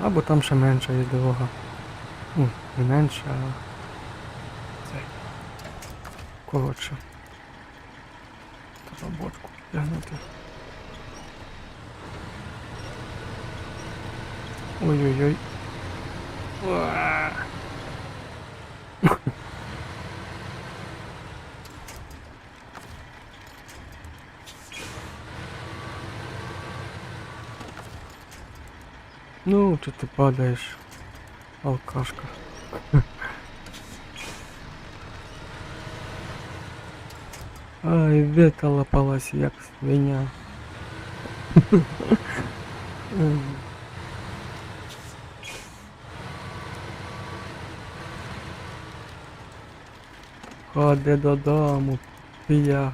Або там ще менша є дорога. Ну, не менша, а це Коротше. Треба бочку тягнути. Ой-ой-ой. Ну, чи ти падаєш, алкашка. Ай, века лопалась, як свиня. Ходи додому, пія.